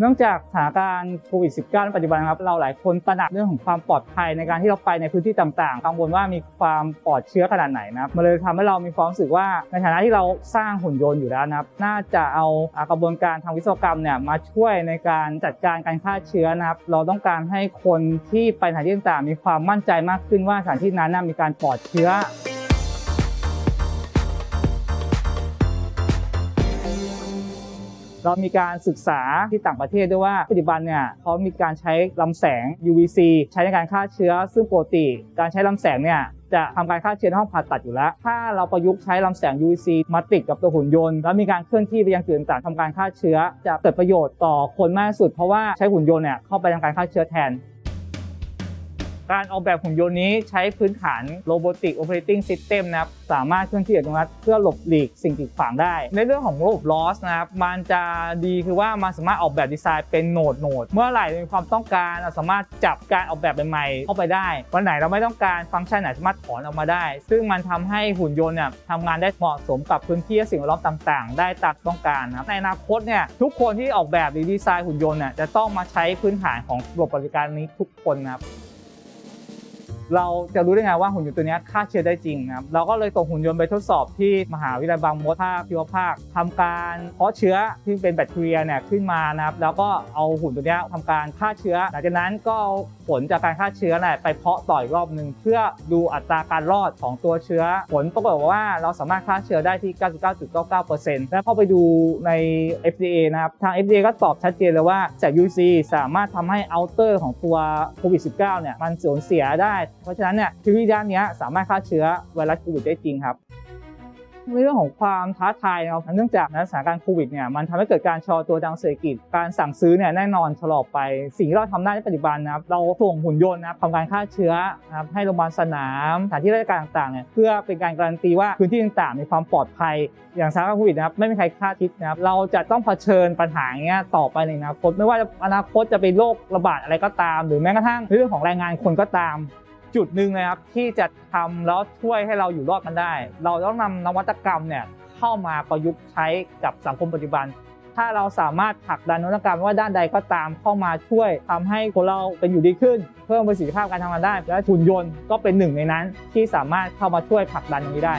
เนื่องจากสถานการณ์โควิด -19 ปัจจุบันครับเราหลายคนตระหนักเรื่องของความปลอดภัยในการที่เราไปในพื้นที่ต่างๆ กังวลว่ามีความปลอดเชื้อขนาดไหนนะครับมันเลยทำให้เรามีความรู้สึกว่าในฐานะที่เราสร้างหุ่นยนต์อยู่แล้วนะครับ น่าจะเอากระบวนการทางวิศวกรรมเนี่ยมาช่วยในการจัดการการฆ่าเชื้อนะครับ เราต้องการให้คนที่ไปสถานที่ต่างๆ มีความมั่นใจมากขึ้นว่าสถานที่นั้นน่ะมีการปลอดเชื้อ เรามีการศึกษาที่ต่างประเทศด้วยว่าปัจจุบันเนี่ยเขามีการใช้ลำแสง UVC ใช้ในการฆ่าเชื้อ ซึ่งปกติ การใช้ลำแสงเนี่ยจะทำการฆ่าเชื้อในห้องผ่าตัดอยู่แล้ว ถ้าเราประยุกต์ใช้ลำแสง UVC มาติดกับตัวหุ่นยนต์ แล้วมีการเคลื่อนที่ไปยังจุดต่างๆทำการฆ่าเชื้อ จะเกิดประโยชน์ต่อคนมากสุด เพราะว่าใช้หุ่นยนต์เนี่ยเข้าไปทำการฆ่าเชื้อแทน การออกแบบหุ่นยนต์นี้ใช้พื้นฐาน Robotic Operating System นะครับสามารถเคลื่อนที่อัตโนมัติเพื่อหลบหลีกสิ่งกีดขวางได้ ในเรื่องของระบบ loss นะครับมันจะดีคือว่ามันสามารถออกแบบดีไซน์เป็นโหนดโหนดเมื่อไหร่มีความต้องการเราสามารถจับการออกแบบใหม่ๆเข้าไปได้ วันไหนเราไม่ต้องการฟังก์ชันไหนสามารถถอนออกมาได้ ซึ่งมันทำให้หุ่นยนต์เนี่ยทำงานได้เหมาะสมกับพื้นที่และสิ่งแวดล้อมต่างๆ ได้ตามต้องการนะครับในอนาคตเนี่ยทุกคนที่ออกแบบหรือดีไซน์หุ่นยนต์เนี่ยจะต้องมาใช้พื้นฐานของระบบบริการนี้ทุกคนนะครับ เราจะรู้ได้ไงว่าหุ่นยนต์ตัวนี้ฆ่าเชื้อได้จริงนะครับเราก็เลยส่งหุ่นยนต์ไปทดสอบที่มหาวิทยาลัยบางมดภาคพิวภาคทำการเพาะเชื้อที่เป็นแบคทีเรียเนี่ยขึ้นมานะครับแล้วก็เอาหุ่นตัวนี้ยทำการฆ่าเชื้อ หลังจากนั้นก็เอาผลจากการฆ่าเชื้อน่ะไปเพาะต่ออีกรอบหนึ่งเพื่อดูอัตราการรอดของตัวเชื้อ ผลปรากฏว่าเราสามารถฆ่าเชื้อได้ที่ 99.99%แล้วเข้าไปดูใน FDA นะครับทาง FDA ก็ตอบชัดเจนเลยว่าจาก UC สามารถทำให้ outer ของตัวโควิด -19 เนี่ยมันสูญเสียได้เพราะฉะนั้นเนี่ยทีวีด้านนี้สามารถฆ่าเชื้อไวรัสโควิดได้จริงครับในเรื่องของความท้าทายนะครับเนื่องจากในสถานการณ์โควิดเนี่ยมันทำให้เกิดการชะลอตัวทางเศรษฐกิจ การสั่งซื้อเนี่ยแน่นอนชะลอไป สิ่งที่เราทำได้ในปัจจุบันนะครับเราส่งหุ่นยนต์นะครับทำการฆ่าเชื้อนะครับให้โรงพยาบาลสนามสถานที่ราชการต่างๆเนี่ยเพื่อเป็นการการันตีว่าพื้นที่ต่างๆมีความปลอดภัย อย่างสถานการณ์โควิดนะครับไม่มีใครคาดคิดนะครับเราจะต้องเผชิญปัญหาเงี้ยต่อไปในอนาคตไม่ว่าอนาคตจะเป็นโรคระบาดอะไรก็ตาม หรือแม้กระทั่งเรื่องของแรงงานคนก็ตาม จุดหนึ่งนะครับที่จะทำแล้วช่วยให้เราอยู่รอดกันได้ เราต้องนำนวัตกรรมเนี่ยเข้ามาประยุกต์ใช้กับสังคมปัจจุบัน ถ้าเราสามารถผลักดันนวัตกรรมว่าด้านใดก็ตามเข้ามาช่วยทำให้คนเราเป็นอยู่ดีขึ้น เพิ่มประสิทธิภาพการทำงานได้และหุ่นยนต์ก็เป็นหนึ่งในนั้นที่สามารถเข้ามาช่วยผลักดันตรงนี้ได้